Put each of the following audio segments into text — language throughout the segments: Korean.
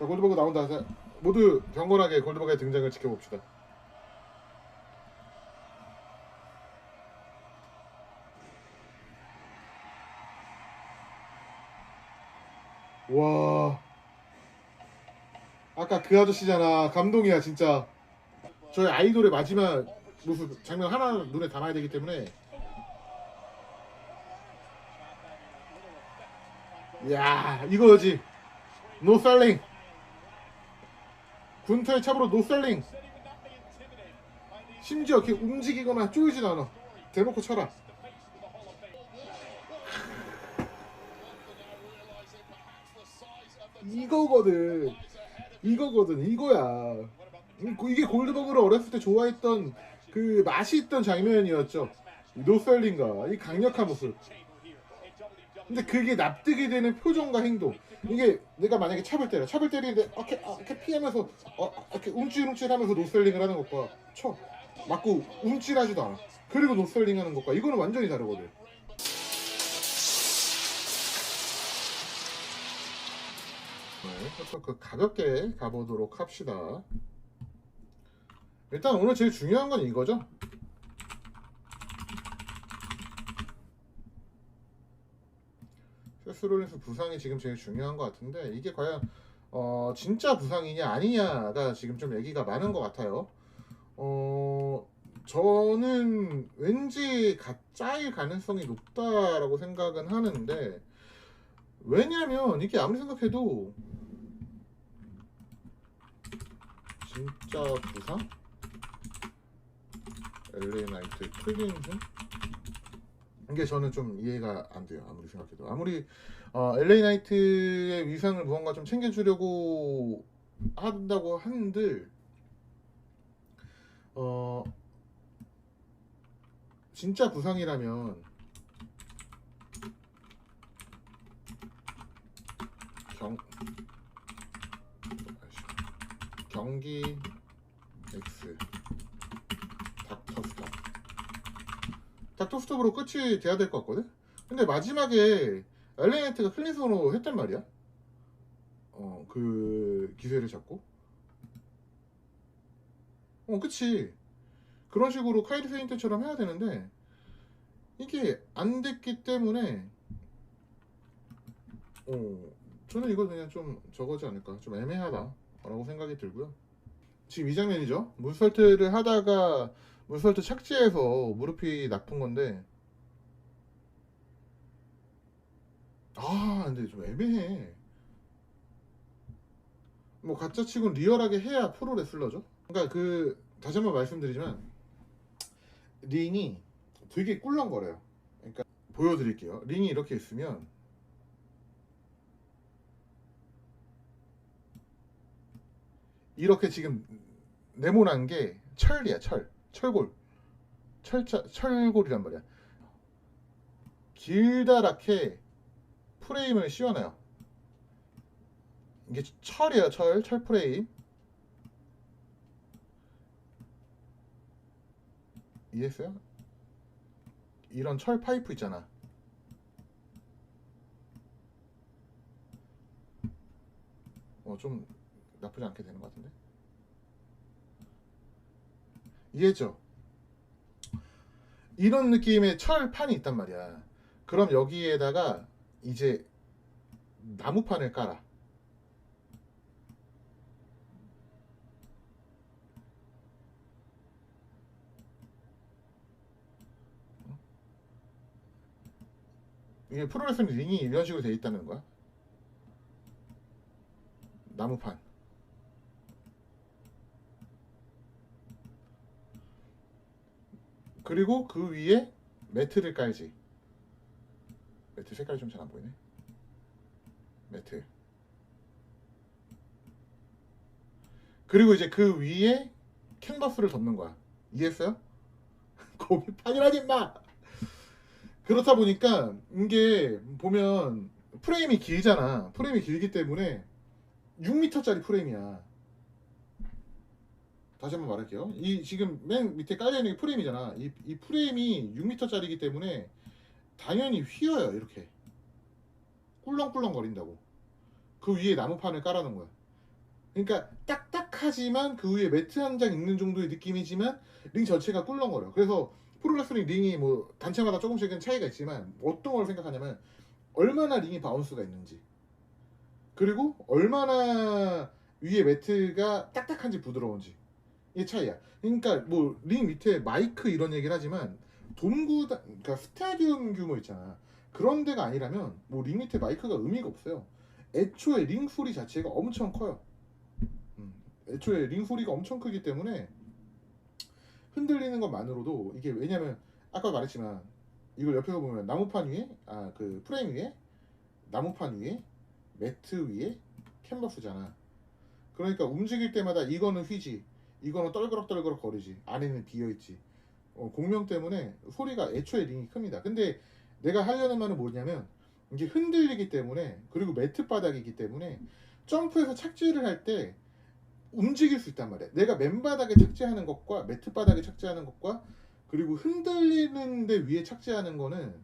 자 골드버그 나온다. 자, 모두 경건하게 골드버그의 등장을 지켜봅시다. 와. 아까 그 아저씨잖아. 감동이야 진짜. 저희 아이돌의 마지막 모습 장면 하나 눈에 담아야 되기 때문에. 야 이거지. 노셀링. 군타의 찹으로 노셀링. 심지어 이렇게 움직이거나 쪼이진 않아. 대놓고 쳐라. 이거거든. 이거거든. 이거야. 이- 이게 골드버그를 어렸을 때 좋아했던 그 맛이 있던 장면이었죠. 이 노셀링과 이 강력한 모습. 근데 그게 납득이 되는 표정과 행동. 이게 내가 만약에 찹을 때려. 찹을 때리는데 이렇게, 아, 이렇게 피하면서 어, 이렇게 움찔움찔하면서 노셀링을 하는 것과 쳐. 맞고 움찔하지도 않아. 그리고 노셀링 하는 것과 이거는 완전히 다르거든. 네, 그 가볍게 가보도록 합시다. 일단 오늘 제일 중요한 건 이거죠. 세스롤린스 부상이 지금 제일 중요한 것 같은데 이게 과연 어, 진짜 부상이냐 아니냐가 지금 좀 얘기가 많은 것 같아요. 어, 저는 왠지 가짜일 가능성이 높다라고 생각은 하는데 왜냐면 이게 아무리 생각해도 진짜 부상? LA 나이트 클린슨? 이게 저는 좀 이해가 안 돼요. 아무리 생각해도 아무리 어, LA 나이트의 위상을 무언가 좀 챙겨주려고 한다고 한들 어 진짜 부상이라면 경 경기 X 닥터스톱 닥터스톱으로 끝이 돼야 될 것 같거든? 근데 마지막에 엘레나이트가 클린선으로 했단 말이야? 어 그 기세를 잡고? 어 그치. 그런 식으로 카이리 세인트처럼 해야 되는데 이게 안 됐기 때문에 어 저는 이거 그냥 좀 저거지 않을까? 좀 애매하다 라고 생각이 들고요. 지금 이 장면이죠. 문설트를 하다가 문설트 착지해서 무릎이 나쁜 건데. 아 근데 좀 애매해. 뭐 가짜 치곤 리얼하게 해야 프로 레슬러죠? 그러니까 그 다시 한번 말씀드리지만 링이 되게 꿀렁거려요. 그러니까 보여드릴게요. 링이 이렇게 있으면 이렇게 지금 네모난 게 철이야 철 철골. 철자 철골이란 말이야. 길다랗게 프레임을 씌워놔요. 이게 철이에요 철. 철 프레임. 이해했어요? 이런 철 파이프 있잖아. 어 좀 나쁘지 않게 되는 것 같은데 이해죠? 이런 느낌의 철판이 있단 말이야. 그럼 여기에다가 이제 나무판을 깔아. 이게 프로레슬링 링이 이런 식으로 돼 있다는 거야. 나무판. 그리고 그 위에 매트를 깔지. 매트 색깔이 좀 잘 안 보이네. 매트. 그리고 이제 그 위에 캔버스를 덮는 거야. 이해했어요? 거기 판이라니 마. 그렇다 보니까 이게 보면 프레임이 길잖아. 프레임이 길기 때문에 6m짜리 프레임이야. 다시 한번 말할게요. 이 지금 맨 밑에 깔려 있는 게 프레임이잖아. 이, 이 프레임이 6m짜리이기 때문에 당연히 휘어요. 이렇게 꿀렁꿀렁 거린다고. 그 위에 나무판을 깔아놓은 거야. 그러니까 딱딱하지만 그 위에 매트 한 장 있는 정도의 느낌이지만 링 전체가 꿀렁거려. 그래서 프로레슬링 링이 뭐 단체마다 조금씩은 차이가 있지만 어떤 걸 생각하냐면 얼마나 링이 바운스가 있는지 그리고 얼마나 위에 매트가 딱딱한지 부드러운지 이게 차이야. 그러니까 뭐 링 밑에 마이크 이런 얘기를 하지만 동구다 그러니까 스타디움 규모 있잖아. 그런 데가 아니라면 뭐 링 밑에 마이크가 의미가 없어요. 애초에 링 소리 자체가 엄청 커요. 음, 애초에 링 소리가 엄청 크기 때문에 흔들리는 것만으로도 이게 왜냐면 아까 말했지만 이걸 옆에서 보면 나무판 위에 아 그 프레임 위에 나무판 위에 매트 위에 캔버스잖아. 그러니까 움직일 때마다 이거는 휘지, 이거는 떨그럭떨그럭 거리지, 안에는 비어 있지. 어, 공명 때문에 소리가 애초에 링이 큽니다. 근데 내가 하려는 말은 뭐냐면 이게 흔들리기 때문에 그리고 매트 바닥이기 때문에 점프해서 착지를 할 때 움직일 수 있단 말이야. 내가 맨바닥에 착지하는 것과 매트 바닥에 착지하는 것과 그리고 흔들리는 데 위에 착지하는 거는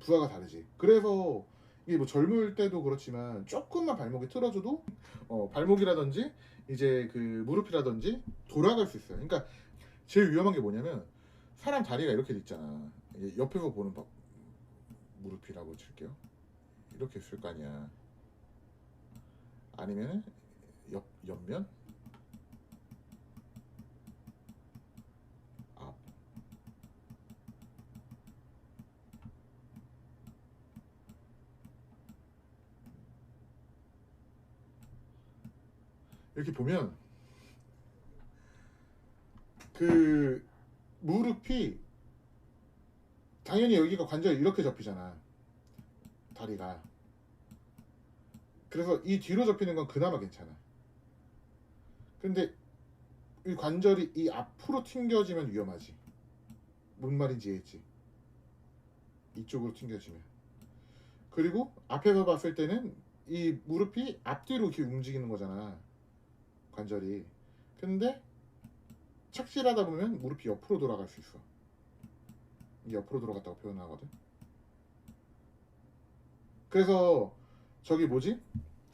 부하가 다르지. 그래서 이게 뭐 젊을 때도 그렇지만 조금만 발목이 틀어져도 어, 발목이라든지 이제 그 무릎이라든지 돌아갈 수 있어요. 그러니까 제일 위험한 게 뭐냐면 사람 다리가 이렇게 돼 있잖아. 옆에서 보는 법 무릎이라고 칠게요. 이렇게 있을 거 아니야. 아니면 옆 옆면 이렇게 보면 그 무릎이 당연히 여기가 관절이 이렇게 접히잖아 다리가. 그래서 이 뒤로 접히는 건 그나마 괜찮아. 근데 이 관절이 이 앞으로 튕겨지면 위험하지. 뭔 말인지 이해했지? 이쪽으로 튕겨지면. 그리고 앞에서 봤을 때는 이 무릎이 앞뒤로 이렇게 움직이는 거잖아 관절이. 근데 착실하다 보면 무릎이 옆으로 돌아갈 수 있어. 옆으로 돌아갔다고 표현하거든. 그래서 저기 뭐지?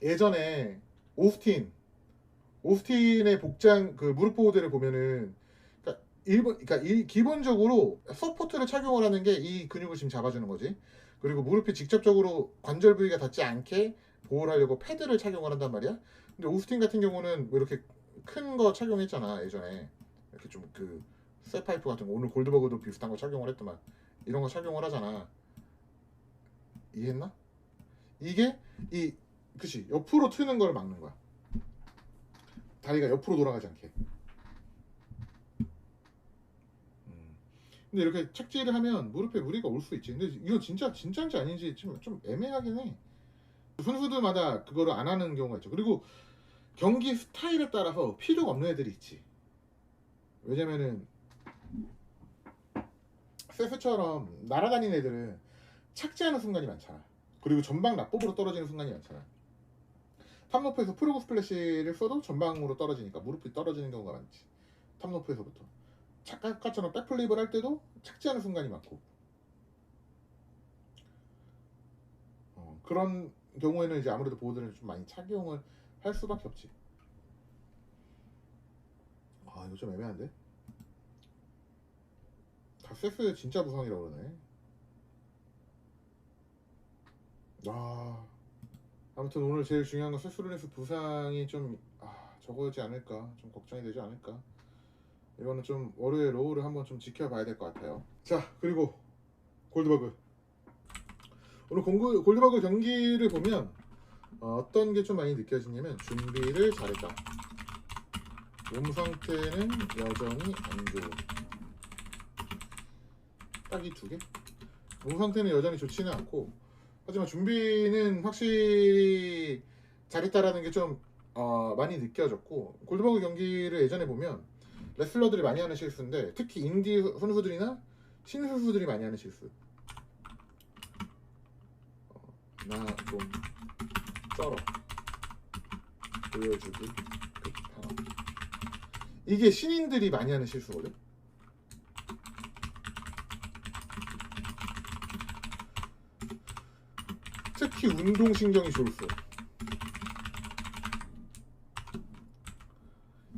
예전에 오스틴 오스틴의 복장 그 무릎 보호대를 보면은 그러니까 일본 그러니까 이 기본적으로 서포트를 착용을 하는 게 이 근육을 지금 잡아주는 거지. 그리고 무릎이 직접적으로 관절 부위가 닿지 않게 보호를 하려고 패드를 착용을 한단 말이야 근데 오스틴 같은 경우는 뭐 이렇게 큰 거 착용했잖아 예전에. 이렇게 좀 그 쇠파이프 같은 거. 오늘 골드버그도 비슷한 거 착용을 했더만. 이런 거 착용을 하잖아. 이해했나? 이게 이 그치. 옆으로 트는 걸 막는 거야. 다리가 옆으로 돌아가지 않게. 음. 근데 이렇게 착지를 하면 무릎에 무리가 올 수 있지. 근데 이거 진짜 진짜인지 아닌지 좀, 좀 애매하긴 해 선수들마다 그거를 안 하는 경우가 있죠. 그리고 경기 스타일에 따라서 필요가 없는 애들이 있지. 왜냐면은 세스처럼 날아다니는 애들은 착지하는 순간이 많잖아. 그리고 전방 납법으로 떨어지는 순간이 많잖아. 탑로프에서 프로그 스플래시를 써도 전방으로 떨어지니까 무릎이 떨어지는 경우가 많지. 탑로프에서부터. 착각처럼 백플립을 할 때도 착지하는 순간이 많고. 어, 그런 경우에는 이제 아무래도 보호들을 좀 많이 착용을 할 수밖에 없지. 아 이거 좀 애매한데? 닥세스 진짜 부상이라고 그러네. 아 아무튼 오늘 제일 중요한 건 세스루네스 부상이 좀 아, 적어지 않을까? 좀 걱정이 되지 않을까? 이거는 좀 월요일 로우를 한번 좀 지켜봐야 될 것 같아요. 자 그리고 골드버그 오늘 공구, 골드버그 경기를 보면 어, 떤 게 좀 많이 느껴지냐면 준비를 잘했다. 몸 상태는 여전히 안 좋은 딱이 두 개? 몸 상태는 여전히 좋지는 않고 하지만 준비는 확실히 잘했다라는 게좀 어, 많이 느껴졌고 골드버그 경기를 예전에 보면 레슬러들이 많이 하는 실수인데 특히 인디 선수들이나 신선수들이 많이 하는 실수. 어, 나좀 쩔어. 보여주기 급한 이게 신인들이 많이 하는 실수거든? 특히 운동신경이 수.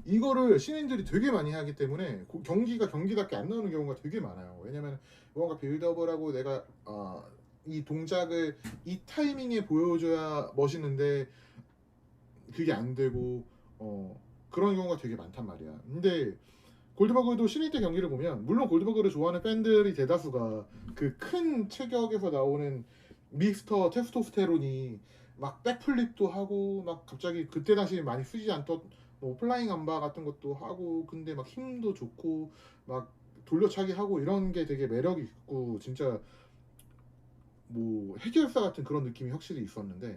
이거를 신인들이 되게 많이 하기 때문에 고- 경기가 경기답게 안 나오는 경우가 되게 많아요. 왜냐면 뭔가 빌드업을 하고 내가 어, 이 동작을 이 타이밍에 보여줘야 멋있는데 그게 안 되고 어, 그런 경우가 되게 많단 말이야. 근데 골드버그도 신인 때 경기를 보면 물론 골드버그를 좋아하는 팬들이 대다수가 그 큰 체격에서 나오는 미스터 테스토스테론이 막 백플립도 하고 막 갑자기 그때 당시 많이 쓰지 않던 뭐 플라잉 암바 같은 것도 하고 근데 막 힘도 좋고 막 돌려차기 하고 이런 게 되게 매력이 있고 진짜 뭐 해결사 같은 그런 느낌이 확실히 있었는데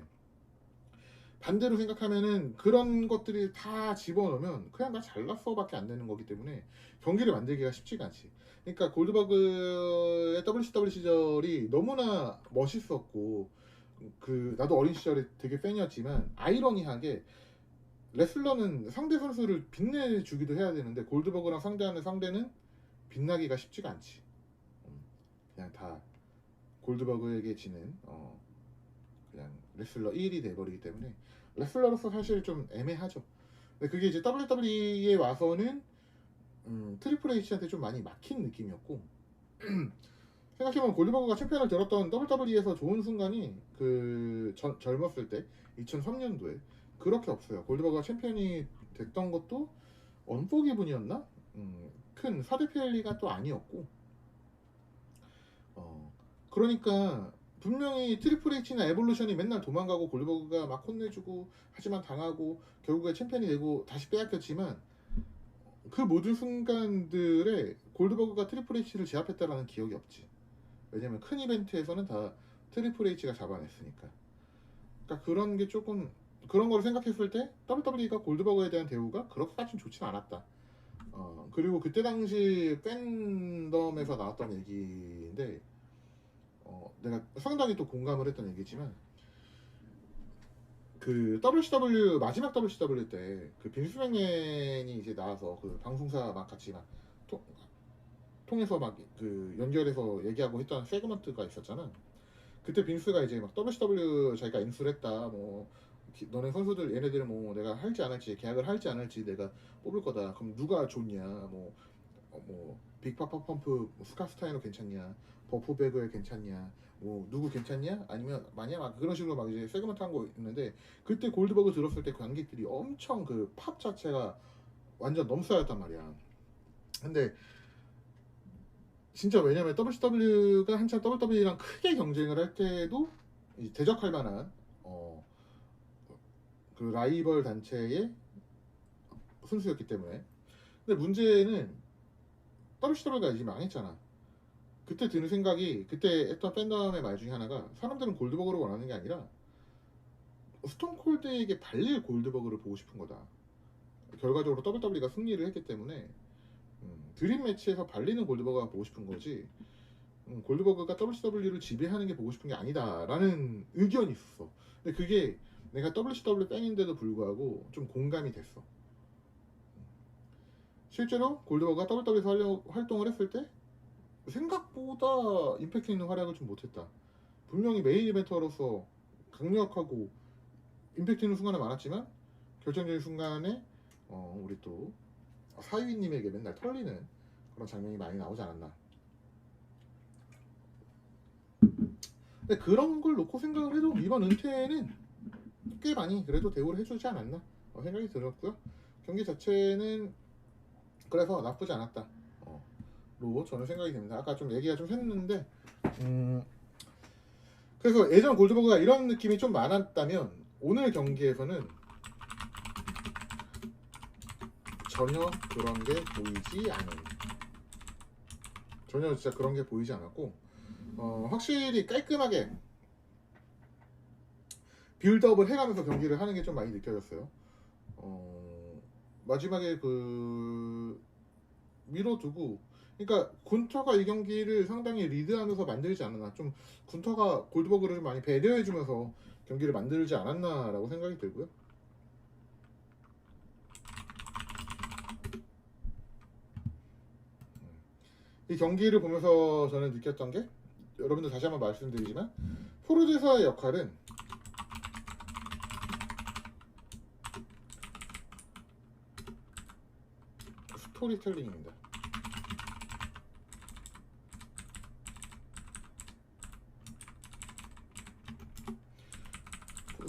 반대로 생각하면은 그런 것들이 다 집어넣으면 그냥 나 잘났어밖에 안 되는 거기 때문에 경기를 만들기가 쉽지가 않지. 그러니까 골드버그의 WCW 시절이 너무나 멋있었고 그 나도 어린 시절에 되게 팬이었지만 아이러니하게 레슬러는 상대 선수를 빛내주기도 해야 되는데 골드버그랑 상대하는 상대는 빛나기가 쉽지가 않지. 음, 그냥 다 골드버그에게 지는 어, 그냥 레슬러 1이 돼버리기 때문에 레슬러로서 사실 좀 애매하죠. 근데 그게 이제 WWE에 와서는 음, 트리플 H한테 좀 많이 막힌 느낌이었고 생각해보면 골드버그가 챔피언을 들었던 WWE에서 좋은 순간이 그 전- 젊었을 때 2003년도에 그렇게 없어요. 골드버그가 챔피언이 됐던 것도 언포기분이었나? 음, 큰 4대 PL리가 또 아니었고 어, 그러니까 분명히 트리플 H나 에볼루션이 맨날 도망가고 골드버그가 막 혼내주고 하지만 당하고 결국에 챔피언이 되고 다시 빼앗겼지만 그 모든 순간들에 골드버그가 트리플 H를 제압했다라는 기억이 없지. 왜냐면 큰 이벤트에서는 다 트리플 H가 잡아냈으니까. 그러니까 그런 게 조금 그런 걸 생각했을 때 WWE가 골드버그에 대한 대우가 그렇게까지 좋진 않았다. 어, 그리고 그때 당시 팬덤에서 나왔던 얘기인데 어, 내가 상당히 또 공감을 했던 얘기지만 그 WCW 마지막 WCW 때 그 빈스 맥맨이 이제 나와서 그 방송사 막 같이 막 통, 통해서 막 그 연결해서 얘기하고 했던 세그먼트가 있었잖아. 그때 빈스가 이제 막 WCW 자기가 인수를 했다. 뭐 기- 너네 선수들 얘네들은 뭐 내가 할지 안 할지 계약을 할지 안 할지 내가 뽑을 거다. 그럼 누가 좋냐? 뭐 어, 뭐 빅파파 펌프 뭐 스카스타이너 괜찮냐? 버프베그에 괜찮냐? 뭐 누구 괜찮냐? 아니면 만약 막 그런 식으로 막 이제 세그먼트 한 거 있는데 그때 골드버그 들었을 때 관객들이 엄청 그 팝 자체가 완전 넘사였단 말이야. 근데 진짜 왜냐면 WCW가 한참 WWE랑 크게 경쟁을 할 때도 이 대적할 만한 어, 그 라이벌 단체의 선수였기 때문에. 근데 문제는 WCW가 이제 망했잖아. 그때 드는 생각이 그때 했던 팬덤의 말 중에 하나가 사람들은 골드버그를 원하는 게 아니라 스톤콜드에게 발릴 골드버그를 보고 싶은 거다. 결과적으로 WWE가 승리를 했기 때문에 음, 드림 매치에서 발리는 골드버그가 보고 싶은 거지 음, 골드버그가 WCW를 지배하는 게 보고 싶은 게 아니다라는 의견이 있었어. 근데 그게 내가 WCW 팬인데도 불구하고 좀 공감이 됐어. 실제로 골드버그가 WWE에서 활동을 했을 때 생각보다 임팩트 있는 활약을 좀 못했다. 분명히 메인 이벤터로서 강력하고 임팩트 있는 순간은 많았지만 결정적인 순간에 어, 우리 또 사위님에게 맨날 털리는 그런 장면이 많이 나오지 않았나. 근데 그런 걸 놓고 생각을 해도 이번 은퇴는 꽤 많이 그래도 대우를 해주지 않았나 어, 생각이 들었고요. 경기 자체는 그래서 나쁘지 않았다. 어, 로 저는 생각이 됩니다. 아까 좀 얘기가 좀 샜는데 음, 그래서 예전 골드버그가 이런 느낌이 좀 많았다면 오늘 경기에서는 전혀 그런 게 보이지 않은 전혀 진짜 그런 게 보이지 않았고 어, 확실히 깔끔하게 빌드업을 해가면서 경기를 하는 게 좀 많이 느껴졌어요. 어, 마지막에 그 밀어두고 그러니까 군터가 이 경기를 상당히 리드하면서 만들지 않았나 좀 군터가 골드버그를 좀 많이 배려해주면서 경기를 만들지 않았나라고 생각이 들고요. 이 경기를 보면서 저는 느꼈던 게 여러분들 다시 한번 말씀드리지만 포르드사의 역할은 스토리텔링입니다.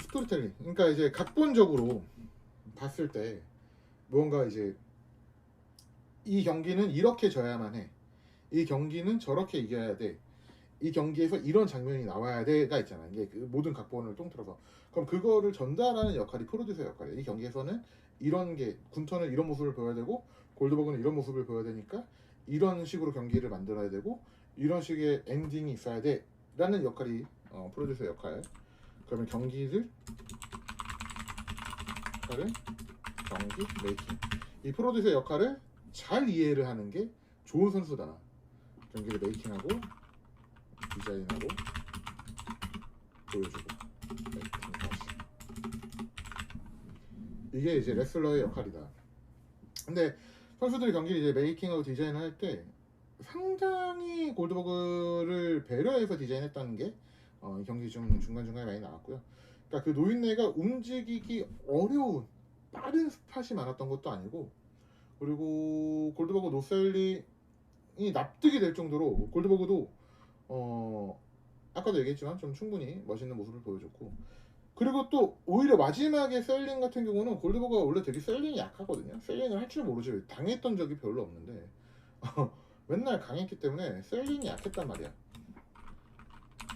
스토리텔링. 그러니까 이제 각본적으로 봤을 때 무언가 이제 이 경기는 이렇게 져야만 해. 이 경기는 저렇게 이겨야 돼. 이 경기에서 이런 장면이 나와야 돼가 있잖아. 이게 그 모든 각본을 통틀어서. 그럼 그거를 전달하는 역할이 프로듀서 역할이에요. 이 경기에서는 이런 게 군터는 이런 모습을 보여야 되고 골드버그는 이런 모습을 보여야 되니까 이런 식으로 경기를 만들어야 되고 이런 식의 엔딩이 있어야 돼 라는 역할이 어, 프로듀서 역할. 그러면 경기를 역할을 경기 메이킹. 이 프로듀서 역할을 잘 이해를 하는 게 좋은 선수다. 경기를 메이킹하고 디자인하고 보여주고 메이킹 다시. 이게 이제 레슬러의 역할이다. 근데 선수들이 경기를 이제 메이킹하고 디자인을 할 때 상당히 골드버그를 배려해서 디자인했다는 게 어, 이 경기 좀 중간중간에 많이 나왔고요. 그러니까 그 노인네가 움직이기 어려운 빠른 스팟이 많았던 것도 아니고 그리고 골드버그 노셀링이 납득이 될 정도로 골드버그도 어 아까도 얘기했지만 좀 충분히 멋있는 모습을 보여줬고 그리고 또 오히려 마지막에 셀링 같은 경우는 골드버그가 원래 되게 셀링이 약하거든요. 셀링을 할 줄 모르지 당했던 적이 별로 없는데. 맨날 강했기 때문에 셀링이 약했단 말이야.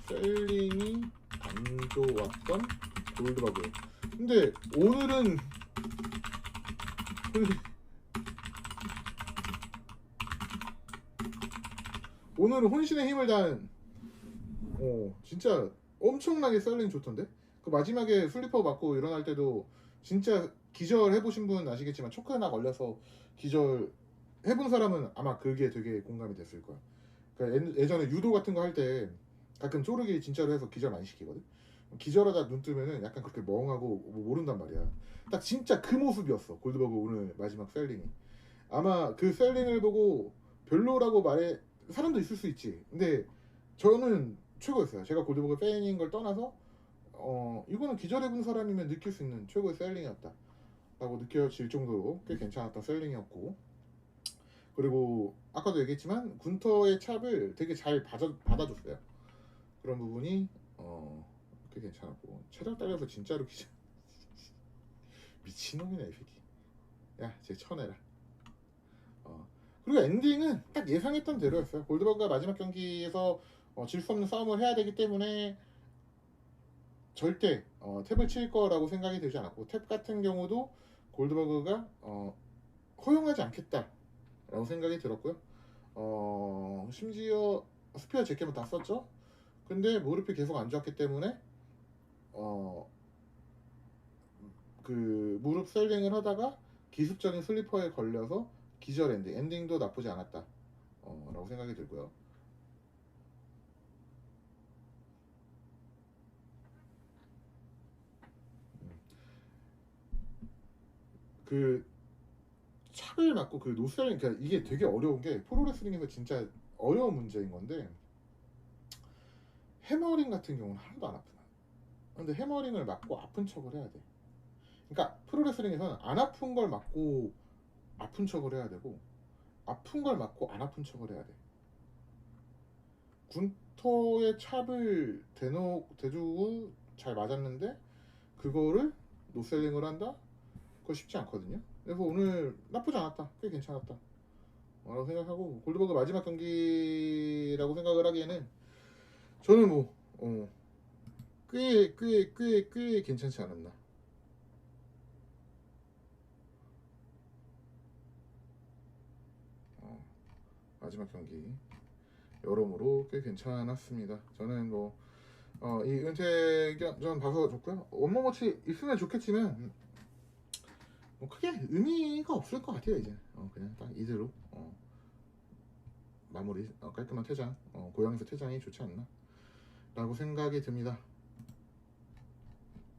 셀링이 안 좋았던 골드버그. 근데 오늘은 오늘은 혼신의 힘을 다한 어 진짜 엄청나게 셀링 좋던데 그 마지막에 슬리퍼 맞고 일어날 때도 진짜 기절 해보신 분 아시겠지만 초크 하나 걸려서 기절 해본 사람은 아마 그게 되게 공감이 됐을 거야. 그러니까 예- 예전에 유도 같은 거 할 때 가끔 쪼르기 진짜로 해서 기절 많이 시키거든. 기절하다 눈 뜨면은 약간 그렇게 멍하고 뭐 모른단 말이야. 딱 진짜 그 모습이었어 골드버그 오늘 마지막 셀링이. 아마 그 셀링을 보고 별로라고 말해 사람도 있을 수 있지. 근데 저는 최고였어요. 제가 골드버그 팬인 걸 떠나서 어 이거는 기절해 본 사람이면 느낄 수 있는 최고의 셀링이었다. 라고 느껴질 정도로 꽤 괜찮았던 셀링이었고. 그리고 아까도 얘기했지만 군터의 찹을 되게 잘 받아, 받아줬어요. 그런 부분이 어, 꽤 괜찮았고. 체력 딸려서 진짜로 기절. 미친놈이네 이 새끼. 야쟤 쳐내라. 어. 그리고 엔딩은 딱 예상했던 대로였어요. 골드버그가 마지막 경기에서 어, 질 수 없는 싸움을 해야 되기 때문에 절대 어, 탭을 칠 거라고 생각이 되지 않았고 탭 같은 경우도 골드버그가 어, 허용하지 않겠다라고 생각이 들었고요. 어, 심지어 스피어 제켓만 다 썼죠. 근데 무릎이 계속 안 좋았기 때문에 어, 그 무릎 셀링을 하다가 기습적인 슬리퍼에 걸려서 기절 엔딩 엔딩도 나쁘지 않았다. 어, 라고 생각이 들고요. 그 찹을 맞고 그 노셀링 그러니까 이게 되게 어려운 게 프로레슬링에서 진짜 어려운 문제인 건데 해머링 같은 경우는 하나도 안 아프나. 근데 해머링을 맞고 아픈 척을 해야 돼. 그러니까 프로레슬링에서는 안 아픈 걸 맞고 아픈 척을 해야 되고 아픈 걸 맞고 안 아픈 척을 해야 돼. 군터의 찹을 대놓 대주고 잘 맞았는데 그거를 노셀링을 한다 그거 쉽지 않거든요. 그래서 오늘 나쁘지 않았다. 꽤 괜찮았다. 어, 라고 생각하고 골드버그 마지막 경기라고 생각을 하기에는 저는 뭐 어, 꽤, 꽤, 꽤, 꽤 괜찮지 않았나. 어, 마지막 경기 여러모로 꽤 괜찮았습니다. 저는 뭐 어, 이 은퇴 전 봐서 좋고요. 원모머치 있으면 좋겠지만 뭐 크게 의미가 없을 것 같아요 이제. 어, 그냥 딱 이대로 어, 마무리 어, 깔끔한 퇴장 어, 고향에서 퇴장이 좋지 않나? 라고 생각이 듭니다.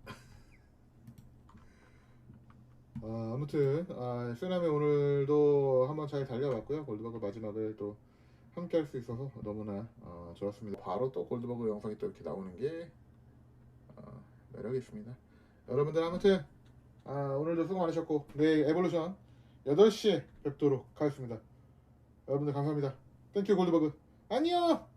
아, 아무튼 아, 쓰나미 오늘도 한번 잘 달려봤고요. 골드버그 마지막을 또 함께 할 수 있어서 너무나 어, 좋았습니다. 바로 또 골드버그 영상이 또 이렇게 나오는 게 어, 매력이 있습니다. 여러분들 아무튼 아, 오늘도 수고 많으셨고 내일 에볼루션 8시에 뵙도록 하겠습니다. 여러분들 감사합니다. 땡큐 골드버그. 안녕!